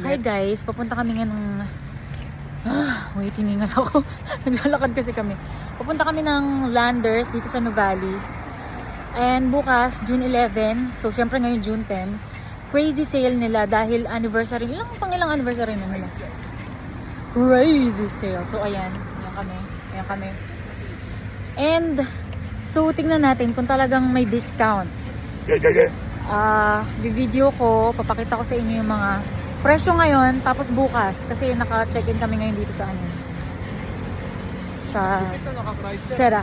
Hi guys, papunta kami nga ng... Ah, wait, hiningal ako. Naglalakad kasi kami. Papunta kami ng Landers dito sa Nuvali. And bukas, June 11, so syempre ngayon June 10, crazy sale nila dahil anniversary. Ilang pang ilang anniversary na nila? Crazy sale. So ayan, ayan kami. Ayan kami. And, so tingnan natin kung talagang may discount. Ah, video ko, papakita ko sa inyo yung mga presyo ngayon, tapos bukas, kasi naka-check-in kami ngayon dito sa ano, sa Sera.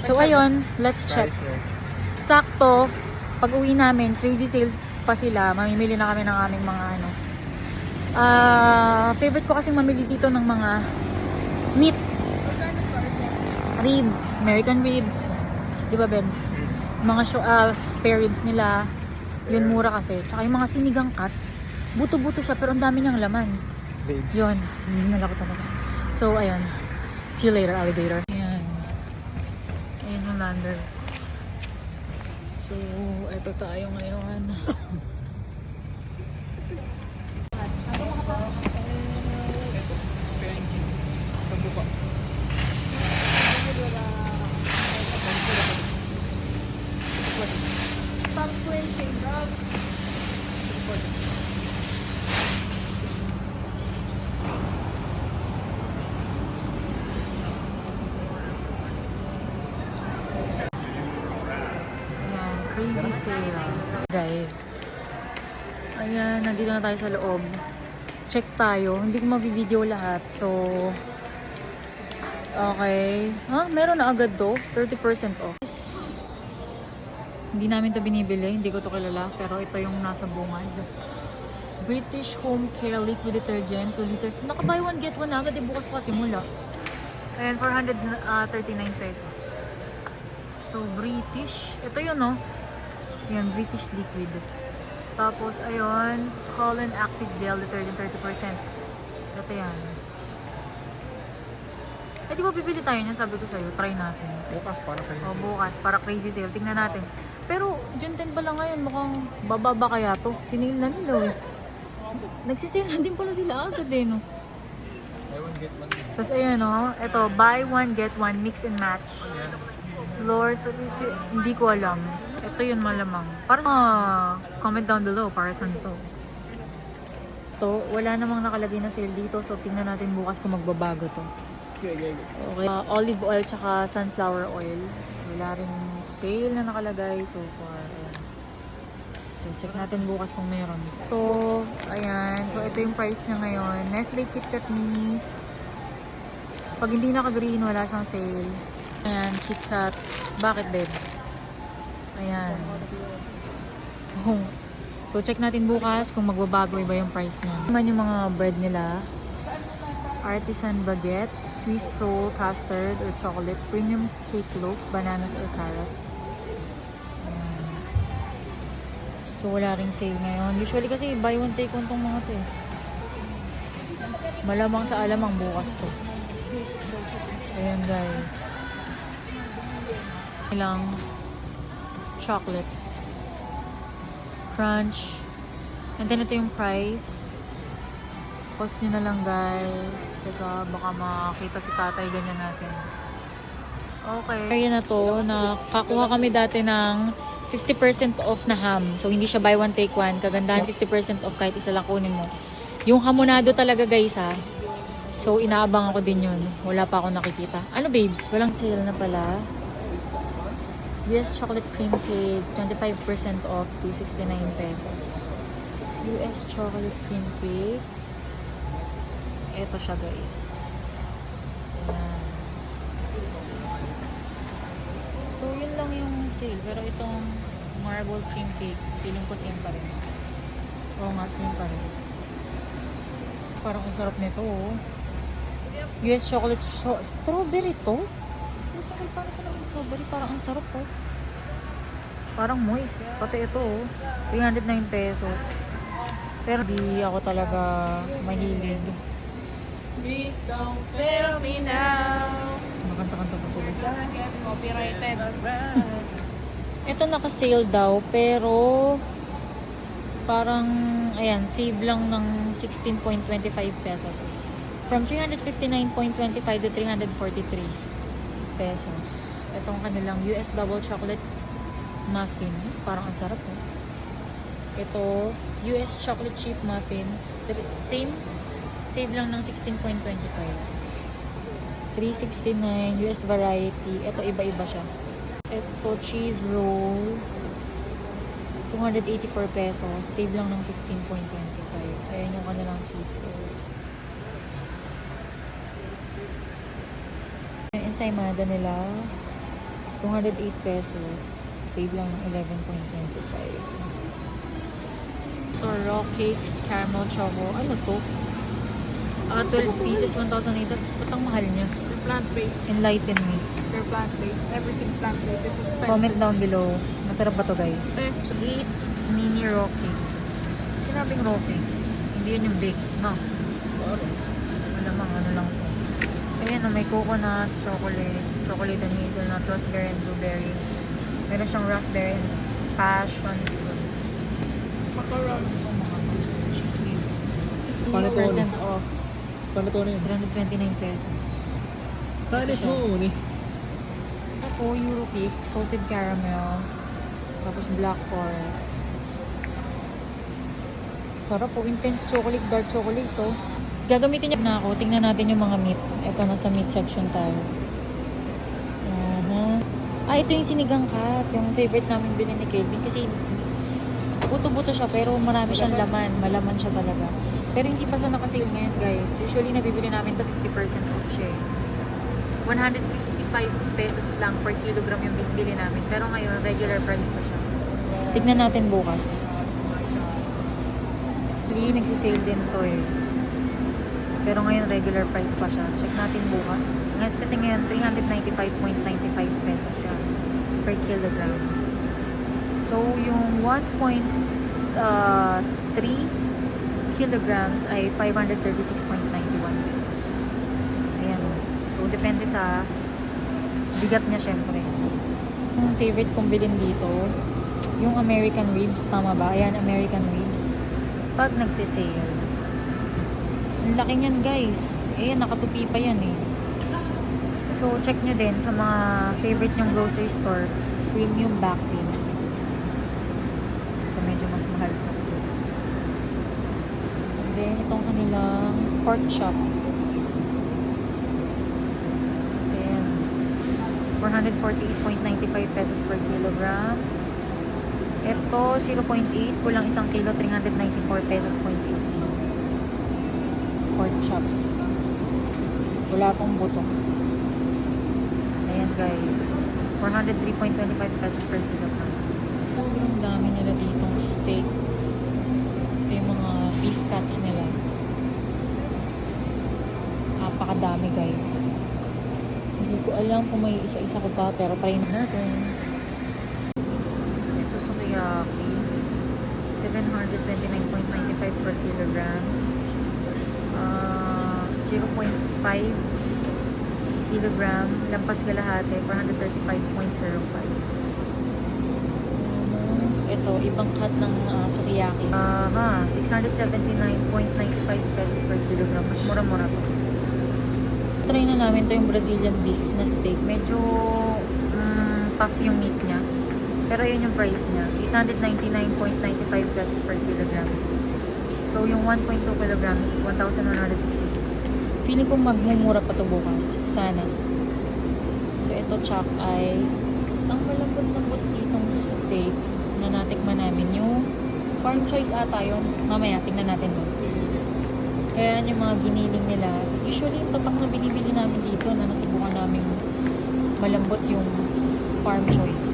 So ayun, let's check. Sakto, pag uwi namin, crazy sales pa sila, mamimili na kami ng aming mga ano. Ah, favorite ko kasi mamili dito ng mga meat. Ribs, American ribs. Di ba, Bebs? Mga ah, spare ribs nila. Yun mura kasi. Tsaka yung mga sinigang cut, buto-buto siya pero ang dami niyang laman. Yun, hindi na ko talaga. So, ayun. See you later, alligator. Ayan. Ayan yung landers. So, eto tayo ngayon. Ayan, crazy sale. Guys, ayan, nandito na tayo sa loob. Check tayo. Hindi ko mabivideo lahat. So, okay. Ha? Meron na agad to. 30% off. Hindi namin to binibili. Hindi ko to kilala. Pero ito yung nasa bungad. British Home Care Liquid Detergent, 2 liters. Naka buy one get one agad. Eh, bukas pa simula. Ayan, 439 pesos. So, British. Ito yun, no? Yan, British liquid. Tapos, ayun, Holland Active Gel Detergent 30%. Ito yan. Eh, di ba bibili tayo niyan? Sabi ko sa'yo, try natin. Bukas para kayo. O, bukas, para crazy sale. Tingnan natin. Pero, June 10 pa lang ngayon. Mukhang bababa kaya to. Sinil na nila, eh. Nagsisale na din pala sila agad, eh, no? Tapos, ayun, no? Ito, buy one, get one, mix and match. Ayan. Floor service, hindi ko alam. Ito yun malamang. Parang ah, comment down below para saan to. To, wala namang nakalagay na sale dito so tingnan natin bukas kung magbabago to. Okay. Ah, olive oil tsaka sunflower oil. Wala rin sale na nakalagay so far. Ayan. So check natin bukas kung mayroon. Ito, ayan. So ito yung price niya ngayon. Nestle KitKat Minis. Pag hindi naka-green, wala siyang sale. Ayan, KitKat. Bakit, babe? Ayan. Oh. So, check natin bukas kung magbabago ba yung price niya. Naman yung mga bread nila. Artisan baguette, twist roll, custard or chocolate, premium cake loaf, bananas or carrot. Ayan. So, wala ring sale ngayon. Usually kasi buy one take one tong mga to eh. Malamang sa alamang bukas to. Ayan guys. Ilang chocolate. Crunch. And then ito yung price. Post nyo na lang guys. Teka, baka makakita si tatay ganyan natin. Okay. Area na to, nakakuha kami dati ng 50% off na ham. So, hindi siya buy one, take one. Kagandahan 50% off kahit isa lang kunin mo. Yung hamonado talaga guys ha. So, inaabang ako din yun. Wala pa ako nakikita. Ano babes? Walang sale na pala. US chocolate cream cake, 25% off, 269 pesos. US chocolate cream cake. Ito siya guys. Ayan. So, yun lang yung sale. Pero itong marble cream cake, feeling ko same pa rin. Oo nga, same pa rin. Parang ang sarap nito, oh. US chocolate so- strawberry to? Gusto ko parang ko naman strawberry. Parang ang sarap, oh. Parang moist. Pati ito, oh. 309 pesos. Pero di ako talaga mahilig. Please don't fail me now. Makanta-kanta pa sila. Copyrighted. Ito naka-sale daw, pero parang, ayan, save lang ng 16.25 pesos. From 359.25 to 343 pesos. Itong kanilang US double chocolate muffin. Parang ang sarap oh. Ito, US chocolate chip muffins. Same, save lang ng 16.25. 369 US variety. Ito iba-iba siya. Ito cheese roll. 284 pesos. Save lang ng 15.25. Ayan yung kanilang cheese roll. Yung ensaymada nila, 208 pesos. Save lang ng 11.25. Ito, raw cakes, caramel choco. Ano to? Ah, 12 pieces, 1,800. Ba't ang mahal niya? They're plant-based. Enlighten me. They're plant-based. Everything plant-based. Is expensive. Comment down below. Masarap ba to guys? Eh, So, 8 mini raw cakes. Sinabing raw cakes. Hindi yun yung bake, no? Malamang ano lang to. Ayan, may coconut, chocolate, chocolate and hazelnut, raspberry and blueberry. Meron siyang raspberry and passion fruit. masarap. Paano to, 0% off. Paano to na yun? 329 pesos. Paano to ni? Ako, Euro cake, salted caramel, tapos black forest. Sarap po, intense chocolate, dark chocolate to. Gagamitin niya na ako, tingnan natin yung mga meat. Ito, nasa meat section tayo. Ah, ito yung sinigang cat, yung favorite namin bilhin ni Kelvin kasi buto-buto siya pero marami siyang laman, malaman siya talaga. Pero hindi pa siya nakasale ngayon guys. Usually nabibili namin to 50% off siya. eh. 155 pesos lang per kilogram yung binibili namin. Pero ngayon, regular price pa siya. Tignan natin bukas. Hindi, nagsisale din to eh. Pero ngayon, regular price pa siya. Check natin bukas. Ngayon kasi ngayon, 395.95 pesos siya per kilogram. So, yung 1.3 kilograms ay 536.91 pesos. Ayan. So, depende sa bigat niya syempre. Yung favorite kong bilhin dito, yung American ribs, tama ba? Ayan, American ribs. Pag nagsisale. Ang laki niyan guys. Ayan, nakatupi pa yan eh. So, check nyo din sa mga favorite nyong grocery store, premium back ribs. Ito medyo mas mahal to. And then, itong kanilang pork chop. Ayan. 448.95 pesos per kilogram. Ito, 0.8. Kulang isang kilo, 394 pesos point 18. Pork chop. Wala pong buto. Guys. 403.25 pesos per kilogram. Sobrang dami nila ditong steak. Ito yung mga beef cuts nila. Napakadami guys. Hindi ko alam kung may isa-isa ko pa pero try na natin. Ito sukiyaki. 729.95 per kilograms. Ah, 0.5 kilogram. Lampas kalahati. 435.05. Ito, ibang cut ng ah, sukiyaki. Aha, 679.95 pesos per kilogram. Mas mura-mura to. Try na namin to yung Brazilian beef na steak. Medyo mm, puff yung meat niya. Pero yun yung price niya. 899.95 pesos per kilogram. So, yung 1.2 kilograms, 1,166. Feeling ko magmumura pa to bukas. Sana. So, ito chop ay ang malambot-lambot ditong steak na natikman namin. Yung farm choice ata yun. Mamaya, tingnan natin doon. Kaya yung mga giniling nila. Usually, yung tatak na binibili namin dito na nasubukan namin malambot yung farm choice.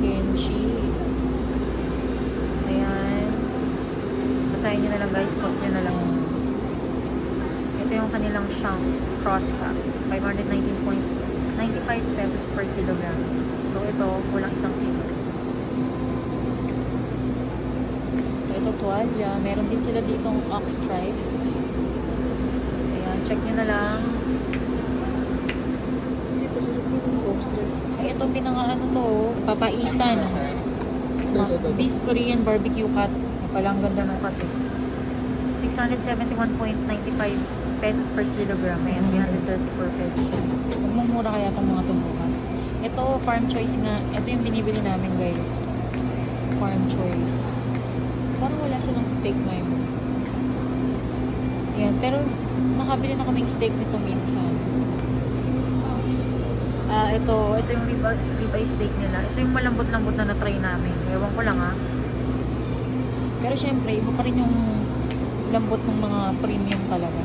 Kenchi. Ayan. Basahin nyo na lang guys. Post nyo na lang. Ito yung kanilang shank cross cut. 519.95 pesos per kilograms. So, ito, kulang isang kilo. Ito, tuwalya. Meron din sila ditong ox stripes. Ayan, check nyo na lang. Dito sa. Ay, ito pinaka ano to, papaitan. Ito, ito. Beef Korean barbecue cut. Pala ang ganda ng cut eh. 671.95 pesos per kilogram. Ayan, 334 pesos. Mumura kaya itong mga ito bukas. Ito, farm choice nga. Ito yung binibili namin guys. Farm choice. Parang wala silang steak ngayon. Ayan, pero nakabili na kaming steak nito minsan. Ah, ito, ito yung rib- ribeye steak nila. Ito yung malambot-lambot na na-try namin. Ewan ko lang ah. Pero syempre, iba pa rin yung lambot ng mga premium talaga.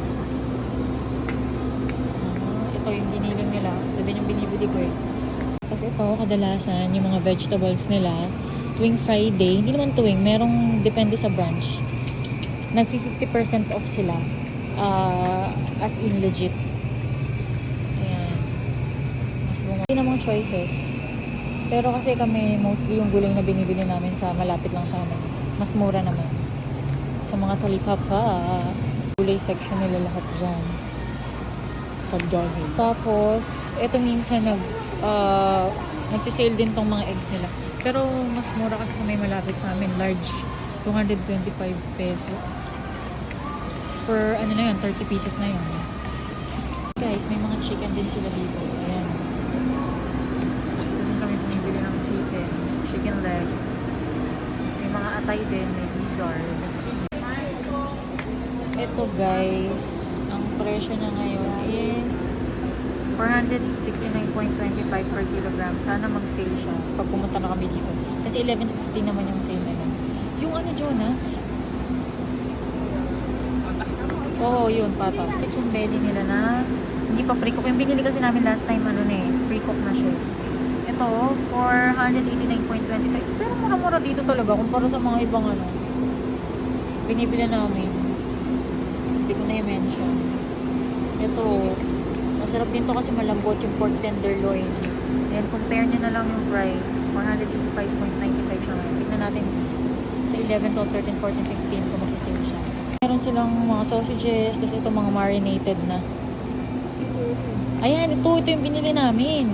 Ah, ito yung giniling nila. Ito din yung binibili ko eh. Kasi ito, kadalasan, yung mga vegetables nila, tuwing Friday, hindi naman tuwing, merong depende sa branch. Nag 50% off sila. Ah, as in legit. Ayan. Mas bunga. Hindi na mga choices. Pero kasi kami, mostly yung gulay na binibili namin sa malapit lang sa amin. Mas mura naman. Sa mga talipapa, gulay section nila lahat dyan. Pag-jogging. Tapos, eto minsan nag, uh, nagsisale din tong mga eggs nila. Pero mas mura kasi sa may malapit sa amin, large. 225 pesos. Per, ano na yun, 30 pieces na yun. Guys, may mga chicken din sila dito. Ayan. Doon kami bumibili ng chicken. Chicken legs. May mga atay din, may gizzard. Ito guys, presyo niya ngayon is 469.25 per kilogram. Sana mag-sale siya pag pumunta na kami dito. Kasi 11.50 naman yung sale nila. Yung ano, Jonas? Oo, yun, pata. Yung belly nila na hindi pa pre-cook. Yung binili kasi namin last time, ano na eh, pre-cook na siya. Ito, 489.25. Pero mura-mura dito talaga kumpara sa mga ibang ano. Binibili namin. Hindi ko na i-mention. Ito, masarap din to kasi malambot yung pork tenderloin. Then, compare nyo na lang yung price. 485.95 siya ngayon. Tignan natin sa 11 to 13, 14, 15 kung magsisale siya. Meron silang mga sausages, tapos ito mga marinated na. Ayan, ito, ito yung binili namin.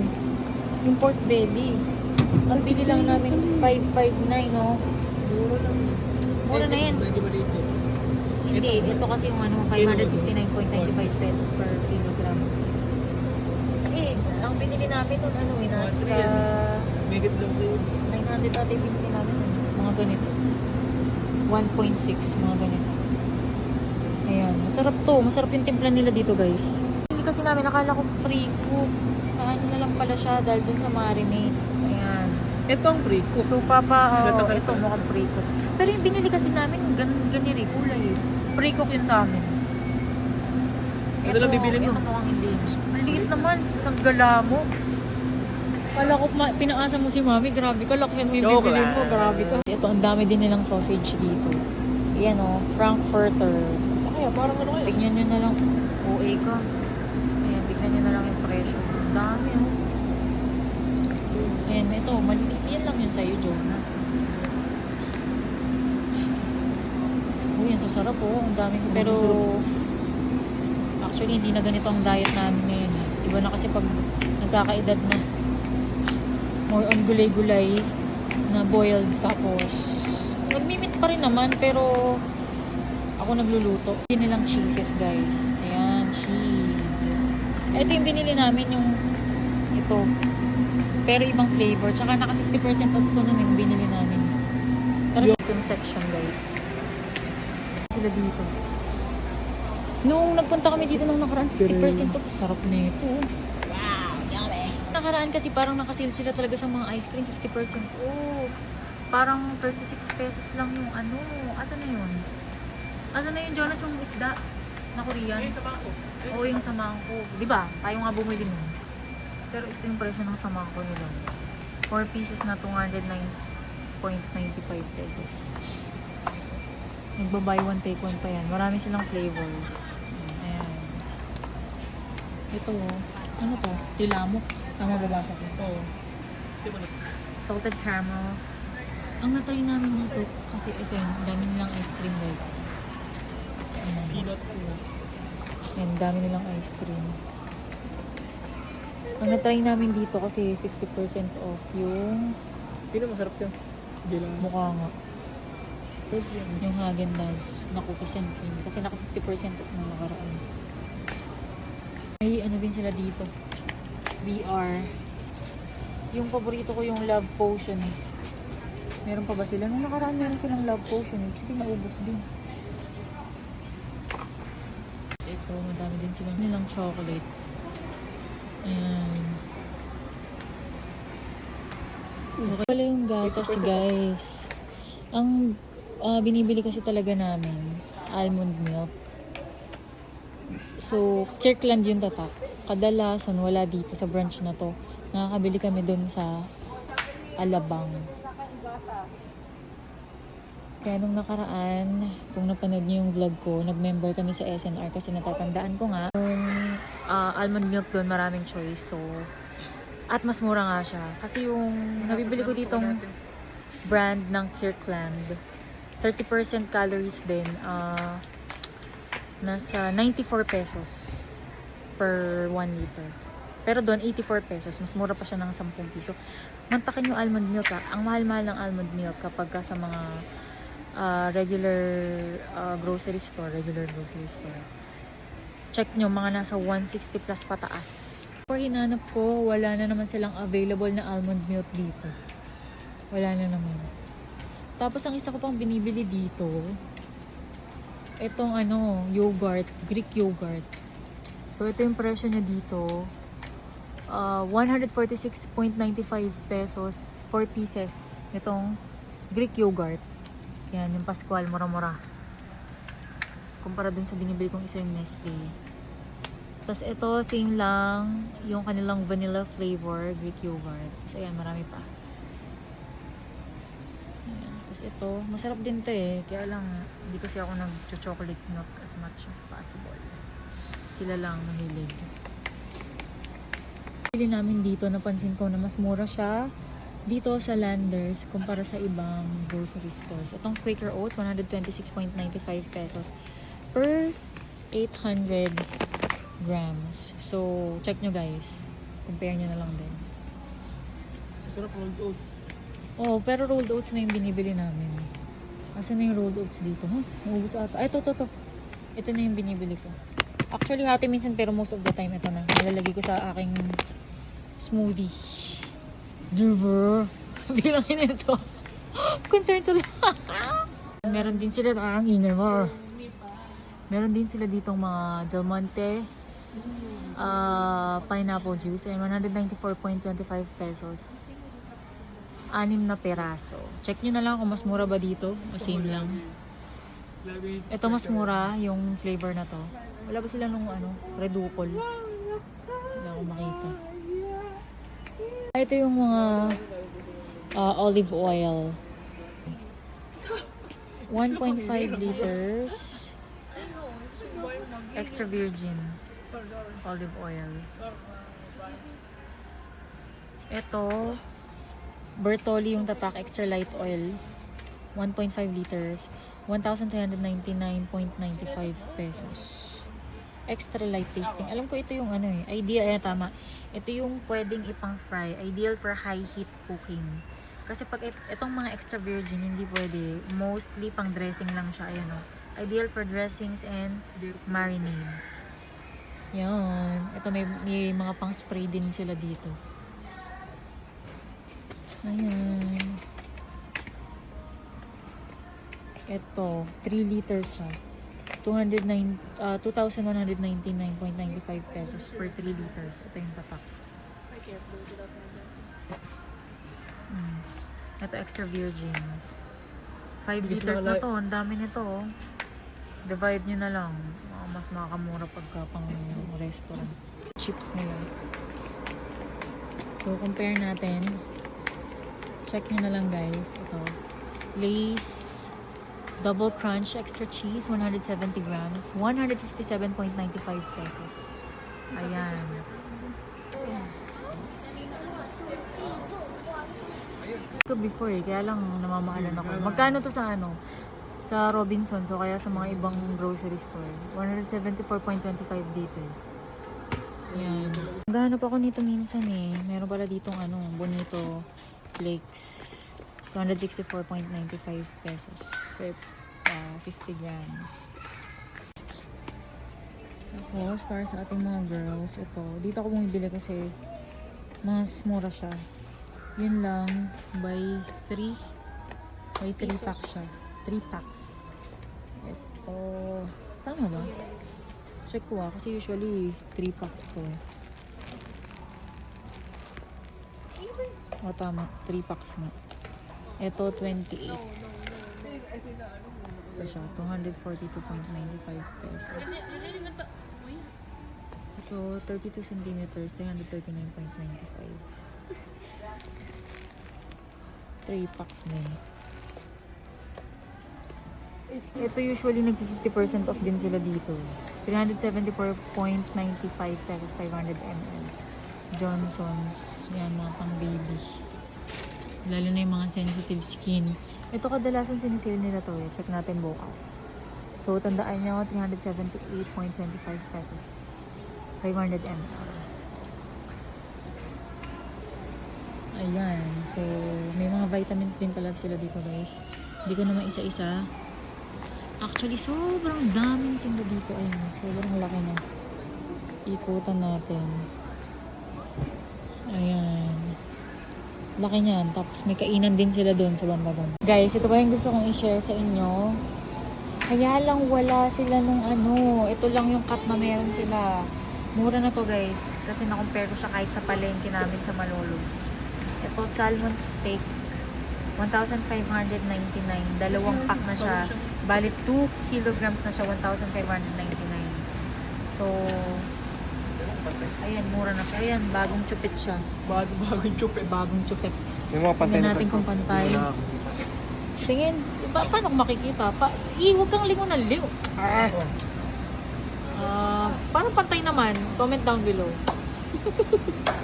Yung pork belly. Ang bili lang namin 559, no? Mura na yan. Hindi, ito kasi yung ano, 559.95 pesos per kilogram. Eh, ang binili namin nun, ano eh, nasa Megit lang kayo. 900 ata yung binili namin. Ano, mga ganito. 1.6, mga ganito. Ayan, masarap to. Masarap yung timpla nila dito, guys. Hindi kasi namin, nakala ko pre-cook. Ano na lang pala siya dahil dun sa marinade. Ayan. Ito ang pre-cook. So, papa, oh, ito. mukhang pre-cook. Pero yung binili kasi namin, gan ganyan eh, kulay eh. Pre-cook yun sa amin. Ano lang bibili mo? Ito mukhang hindi. Maliit naman, isang gala mo. Kala ko, ma- pinaasa mo si mami, grabe ka, lakihan mo yung Joke bibili mo, lang. grabe ka. Ito, ang dami din nilang sausage dito. Yan o, Frankfurter. Kaya parang ano kaya? Tignan nyo na lang, OA ka. Ayan, tignan nyo na lang yung presyo. Ang dami o. Ayan, ito, maliit. Yan lang yun sa'yo, Jonas. Sasarap po. Ang dami. Pero, actually, hindi na ganito ang diet namin ngayon. eh. Iba na kasi pag nagkakaedad na. More on gulay-gulay na boiled. Tapos, nagmimit pa rin naman, pero ako nagluluto. Hindi nilang cheeses, guys. Ayan, cheese. Ito yung binili namin, yung ito. Pero ibang flavor. Tsaka naka 50% off to nun yung binili namin. Pero sa section, guys. Sila dito. Nung nagpunta kami dito nung nakaraan, 50% off. Sarap na ito. Wow, yummy. Nakaraan kasi parang nakasil sila talaga sa mga ice cream, 50% off. Parang 36 pesos lang yung ano. Asa na yun? Asa na yung Jonas yung isda na Korean? Ay, sa bangko. Oo, yung sa mangko. Di ba? Tayo nga bumili nun. Pero ito yung presyo ng sa mangko nila. 4 pieces na 209.95 pesos. Nagba-buy one take one pa yan. Marami silang flavors. Ayan. Ito oh. Ano to? Tilamok. Tama babasa ko. Oo. Salted caramel. Ang natry namin dito, kasi ito yun, dami nilang ice cream guys. Ayan. Peanut ko. Yan, dami nilang ice cream. Ang na-try namin dito kasi 50% off yung Pino masarap yun. Mukha nga. Yung Häagen-Dazs na cookies and cream. Kasi naka 50% off nung nakaraan. May ano din sila dito. VR. Yung paborito ko yung Love Potion. Meron pa ba sila? Nung nakaraan meron silang Love Potion. Ibig sabihin naubos din. Ito, madami din sila nilang chocolate. Ayan. Okay pala yung gatas, guys. Ang ah, binibili kasi talaga namin, almond milk. So, Kirkland yung tatak. Kadalasan wala dito sa branch na to. Nakakabili kami doon sa Alabang. Kaya nung nakaraan, kung napanood niyo yung vlog ko, nag-member kami sa SNR kasi natatandaan ko nga, yung ah, almond milk doon maraming choice. So, at mas mura nga siya. Kasi yung nabibili ko ditong brand ng Kirkland, 30% calories din. ah nasa 94 pesos per 1 liter. Pero doon, 84 pesos. Mas mura pa siya ng 10 piso. Mantakin yung almond milk ha. Ang mahal-mahal ng almond milk kapag ka sa mga ah, regular ah, grocery store, regular grocery store. Check nyo, mga nasa 160 plus pataas. For hinanap ko, wala na naman silang available na almond milk dito. Wala na naman. Tapos ang isa ko pang binibili dito, itong ano, yogurt, Greek yogurt. So ito yung presyo niya dito. Uh, 146.95 pesos, 4 pieces. Itong Greek yogurt. Yan, yung Pascual, mura-mura. Kumpara dun sa binibili kong isa yung Nestle. Tapos ito, same lang yung kanilang vanilla flavor, Greek yogurt. So ayan, marami pa. Tapos ito, masarap din to eh. Kaya lang, hindi kasi ako nag-chocolate milk as much as possible. Sila lang mahilig. Pili namin dito, napansin ko na mas mura siya dito sa Landers kumpara sa ibang grocery stores. Itong Quaker Oat, 126.95 pesos per 800 grams. So, check nyo guys. Compare nyo na lang din. Masarap rolled oats. Oh, pero rolled oats na yung binibili namin. Asan na yung rolled oats dito? Huh? Naubos ata. Ay, ito, ito, ito. Ito na yung binibili ko. Actually, hati minsan pero most of the time ito na. Nalalagay ko sa aking smoothie. Diba? Bilangin ito. Concern sila. Meron din sila ang inner mo. Meron din sila ditong mga Del Monte ah, pineapple juice. Ayan, 194.25 pesos. Anim na peraso. Check nyo na lang kung mas mura ba dito. O same lang. Ito mas mura yung flavor na to. Wala ba sila nung ano, reducol? Wala akong makita. Ito yung mga ah, olive oil. 1.5 liters. Extra virgin olive oil. Ito, Bertolli yung tatak extra light oil. 1.5 liters. 1,399.95 pesos. Extra light tasting. Alam ko ito yung ano eh. Idea, eh, tama. Ito yung pwedeng ipang fry. Ideal for high heat cooking. Kasi pag it, itong mga extra virgin, hindi pwede. Mostly pang dressing lang siya. Ayan o. Ideal for dressings and marinades. Yan. Ito may, may mga pang spray din sila dito. Ayan. Ito, 3 liters siya. 209, ah, 2,199.95 pesos per 3 liters. Ito yung tatak. Mm. Ito extra virgin. 5 Hindi liters na to. Ang dami nito. oh. Divide nyo na lang. Mga Mas makakamura pagka pang restaurant. Chips nila. So, compare natin. Check nyo na lang guys. Ito. Lay's Double Crunch Extra Cheese, 170 grams. 157.95 pesos. Ayan. Ito before eh, kaya lang namamahalan ako. Magkano to sa ano? Sa Robinson, so kaya sa mga ibang grocery store. 174.25 dito eh. Ayan. Maghanap ako nito minsan eh. Meron pala ditong ano, bonito flakes. 264.95 pesos per uh, 50 grams. Tapos, para sa ating mga girls, ito. Dito ako bumibili kasi mas mura siya. Yun lang, by 3. By 3 pack siya. 3 packs. Ito. Tama ba? Check ko ah, kasi usually 3 packs to. O tama, 3 packs nga. Ito, 28. Ito siya, 242.95 pesos. Ito, 32 centimeters, 339.95. 3 packs din. Ito usually nag-50% off din sila dito. 374.95 pesos, 500 ml. Johnson's, yan mga pang baby. Lalo na yung mga sensitive skin. Ito kadalasan sinisale nila to eh. Check natin bukas. So, tandaan nyo, 378.25 pesos. 500 ml. Ayan. So, may mga vitamins din pala sila dito guys. Hindi ko naman isa-isa. Actually, sobrang daming tinda dito. Ayan. Sobrang laki na. Ikutan natin. Ayan. Laki niyan. Tapos may kainan din sila doon sa banda doon. Guys, ito pa yung gusto kong i-share sa inyo. Kaya lang wala sila nung ano. Ito lang yung cut na meron sila. Mura na to guys. Kasi na-compare ko siya kahit sa palengke namin sa Malolos. Ito, salmon steak. 1,599. Dalawang pack na siya. Bali, 2 kilograms na siya. 1,599. So, ayan, mura na siya. Ayan, bagong chupit siya. Bago bagong chupet. Bagong chupit. Yung mga pantay Tingnan na natin kung pantay. Tingin, pa paano ko makikita? Pa I, huwag kang lingon ng lingon. Ah. Ah, parang pantay naman. Comment down below.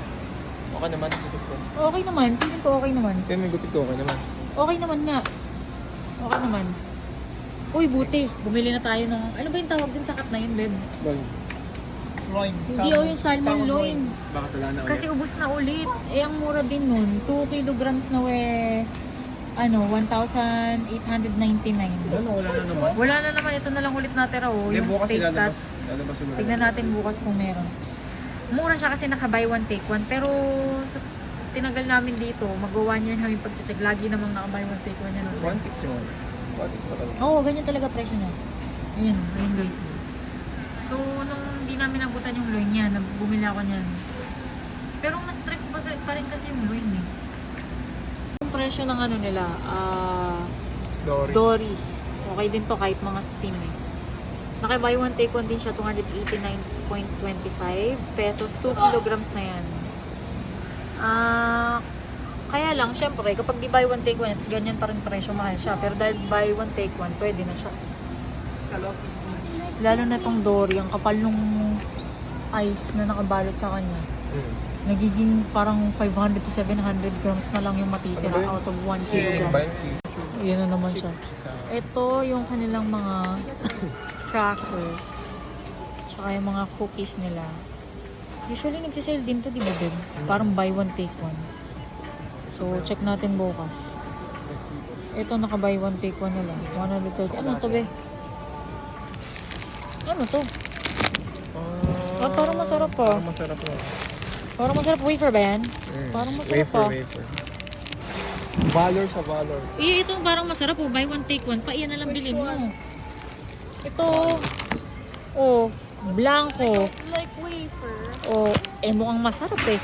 Okay naman, gupit ko. Okay naman. Feeling ko okay naman. Kaya may gupit ko, okay naman. Okay naman nga. Okay naman. Uy, buti. Bumili na tayo ng... Ano ba yung tawag din sa cut na yun, babe? Bang, Loin. Hindi oh, yung salmon loin. bakit wala na Kasi ubus na ulit. Eh, ang mura din nun. 2 kilograms na we... Ano, 1,899. Ano, wala na naman. Wala na naman. Ito na lang ulit natira, oh. Hindi, Yung bukas steak cut. ilalabas. Lalabas yung Tignan natin bukas kung meron. Mura siya kasi naka buy one take one. Pero sa tinagal namin dito, mag-1 year namin pag-check. Lagi namang naka buy one take one yan. 1.6 yun. 1.6 pa talaga. Oo, ganyan talaga presyo niya. Ayan, ayun guys. So, nung hindi namin nabutan yung loin niya, bumili ako niyan. Pero mas trip pa, sa- pa rin kasi yung loin eh. Yung presyo ng ano nila, ah... Dory. Dory. Okay din to kahit mga steam eh. Naka buy one take one din siya 289.25 pesos 2 kilograms na yan. Ah kaya lang, syempre, kapag di buy one take one, it's ganyan pa rin presyo mahal siya. Pero dahil buy one take one, pwede na siya. Lalo na tong Dory, ang kapal nung ice na nakabalot sa kanya. Hmm. Nagiging parang 500 to 700 grams na lang yung matitira Ano out of 1 Shit. kilogram. Yun na naman siya. Ito yung kanilang mga crackers. Tsaka yung mga cookies nila. Usually nagsisale din to, di ba, Beb? Parang buy one, take one. So, check natin bukas. Ito, naka buy one, take one na lang. 130. Ano to, be? Ano to? Ah, parang masarap pa. Parang masarap pa. Parang masarap wafer ba yan? Mm. Parang masarap wafer, pa. wafer. Valor sa valor. Eh, ito parang masarap po. Buy one, take one. Pa, iyan na lang bilhin mo. Ito, oh, blanco. Like wafer. Oh, eh, mukhang masarap eh.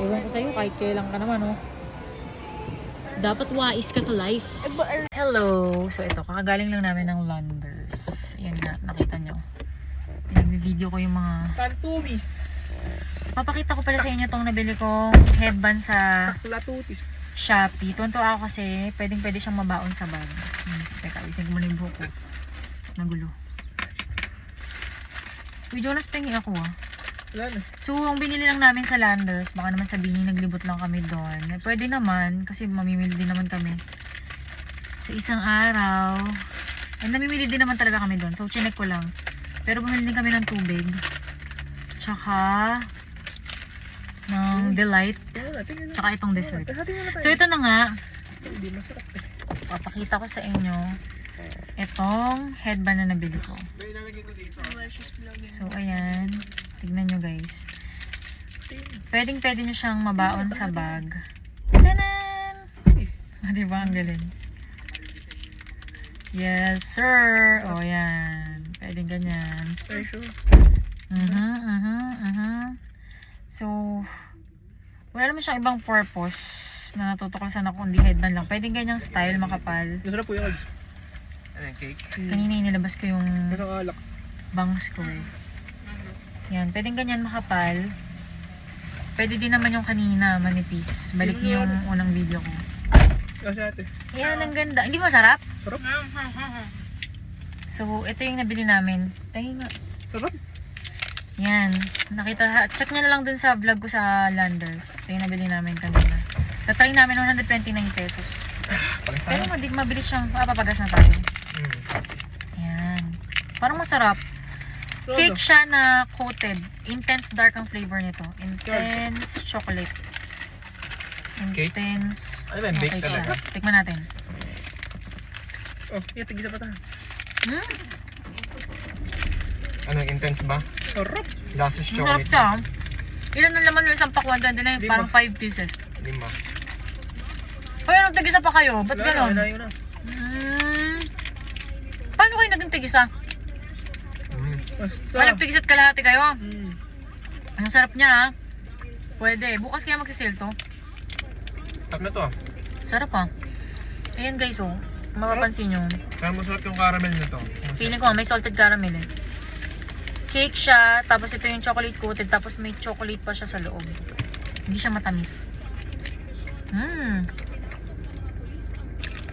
Ewan ko sa'yo, kahit kailan ka naman, oh. Dapat wais ka sa life. eh, I Hello! So, ito, kakagaling lang namin ng Landers. Nakita nyo. Nag-video ko yung mga... Kantumis. Papakita ko pala sa inyo tong nabili kong headband sa Platutis. Shopee. Tuwan-tuwa ako kasi pwedeng pwede siyang mabaon sa bag. Hmm, teka, isin ko muna yung buhok ko. Nagulo. Uy, Jonas, pengi ako ah. Wala na. So, ang binili lang namin sa Landers, baka naman sabihin niyo naglibot lang kami doon. Eh, Pwede naman, kasi mamimili din naman kami. Sa isang araw, eh, namimili din naman talaga kami doon. So, chinek ko lang. Pero bumili din kami ng tubig. Tsaka, ng delight. Tsaka itong dessert. So, ito na nga. Hindi masarap eh. Papakita ko sa inyo itong headband na nabili ko. So, ayan. Tignan nyo guys. Pwedeng pwede nyo siyang mabaon sa bag. Tanan! Ah, diba? Ang galing. Yes, sir! O, yan. Pwedeng ganyan. For sure. Mhm, mhm, mhm. So, wala naman siyang ibang purpose na natutuklasan ako kundi headband lang. Pwedeng ganyang style, makapal. Masarap po yung Ano yung cake? Kanina inilabas ko yung bangs ko eh. Yan, pwedeng ganyan makapal. Pwede din naman yung kanina, manipis. Balik niyo yung unang video ko. Kasi ate. Yan, ang ganda. Hindi masarap? Sarap. So, ito yung nabili namin. Tayo nga. Sarap. Yan. Nakita, check nyo na lang dun sa vlog ko sa Landers. Ito yung nabili namin kanina. Tatry namin 129 pesos. Pero madig mabilis siyang papapagas na tayo. Mm. Yan. Parang masarap. Cake siya na coated. Intense dark ang flavor nito. Intense chocolate. Cake? Intense. Ano ba bake Okay siya. talaga? Tikman natin. Oh, yeah, tigisa pa tayo. Hmm? Ano, intense ba? Sarap. Lasas Masarap siya. Ilan na laman ng isang pakwan doon? na yun? Lima. Parang 5 pieces. Lima. Hoy, ano tigisa pa kayo? Ba't Wala, ganon? wala yun na. Hmm. Paano kayo naging tigisa? Mm. Basta. Walang tigisat kalahati kayo. Mm. Ang sarap niya ha. Pwede. Bukas kaya magsisale to. Tap na to ah. Sarap ha. Ayan guys oh. Kung mapapansin nyo. Kaya masarap yung caramel nito. Feeling ko may salted caramel eh. Cake siya, tapos ito yung chocolate coated, tapos may chocolate pa siya sa loob. Hindi siya matamis. Mmm.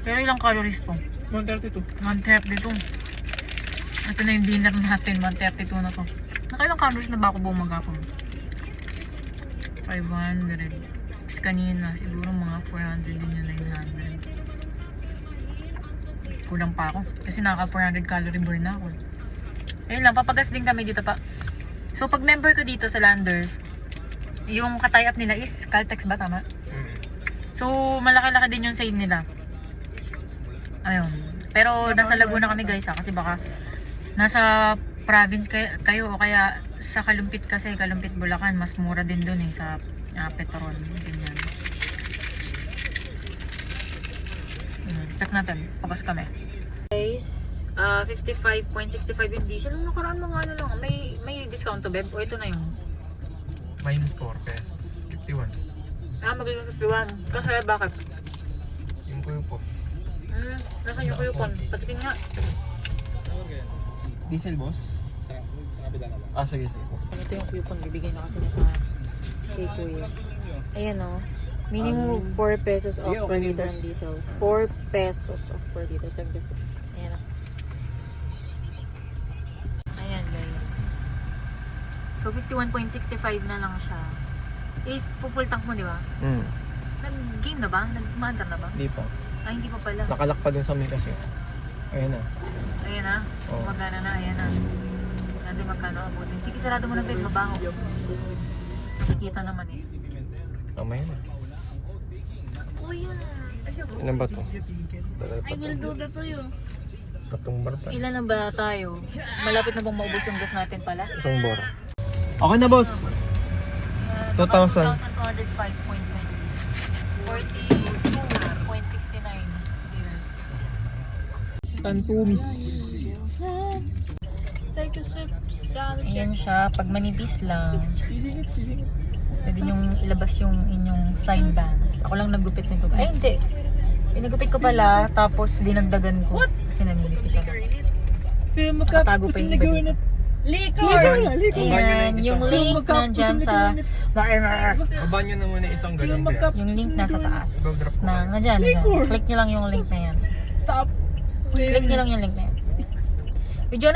Pero ilang calories to? 132. 132. Ito na yung dinner natin, 132 na to. Nakailang calories na ba ako buong maghapon? 500. Tapos kanina, siguro mga 400 din yung 900. Kulang pa ako. Kasi nakaka 400 calorie burn na ako. Ayun lang, papagas din kami dito pa. So, pag member ko dito sa Landers, yung katay up nila is Caltex ba? Tama? Mm. So, malaki-laki din yung sale nila. Ayun. Pero nasa Laguna kami guys ha, kasi baka nasa province kayo, kayo o kaya sa Kalumpit kasi, Kalumpit Bulacan, mas mura din dun eh sa uh, Petron. Ganyan. Ayun, Check natin. Pagas kami. Guys, uh, 55.65 yung diesel. Nung nakaraan mga ano lang, may, may discount to Beb? O ito na yung Minus 4 pesos. 51. Ah, magiging 51. Kasi bakit? Yung kuyo po. Hmm, nasa yung coupon? Patikin nga. Diesel boss? Sa, sa kabila na lang. Ah, sige, sige po. Ito yung coupon, bibigay na kasi na sa kay Kuya. Ayan o. Minimum 4 pesos off Sige, per liter boss. ng diesel. 4 pesos off per liter. Kasi. Ayan o. Ayan guys. So 51.65 na lang siya. Eh, full tank mo di ba? Mm. Nag-game na ba? Nag-maandar na ba? Hindi pa. Ah, hindi pa pala. Nakalak pa dun sa may kasi. Ayan na. Ayan na. Oo. Magana na. Ayan na. Natin magkano abutin. Sige, sarado mo na guys. Mabaho. Nakikita naman eh. Mamaya na. Oh, yan. Ilan ba to? I will do that to you. Tatlong bar pa. Ilan na ba tayo? Malapit na bang maubos yung gas natin pala? Isang bar. Okay na boss. Uh, 2,000. 42.69 years. Tantumis. Take a sip, salad. Ayan siya. Pag manipis lang, Isingit, isingit. pwede niyong ilabas yung inyong side bands. Ako lang nagupit nito. Ay, hindi. Pinagupit ko pala, tapos dinagdagan ko. Kasi naninipis ako. Pero Nakatago pa yung iba dito. Liquor! Ayan, yung link nandyan sa Baba nyo naman yung isang magka- yung link nasa taas. Na, nandyan, nandyan. Click nyo lang yung link na yan. Stop! Click nyo lang yung link na yan. With Jonas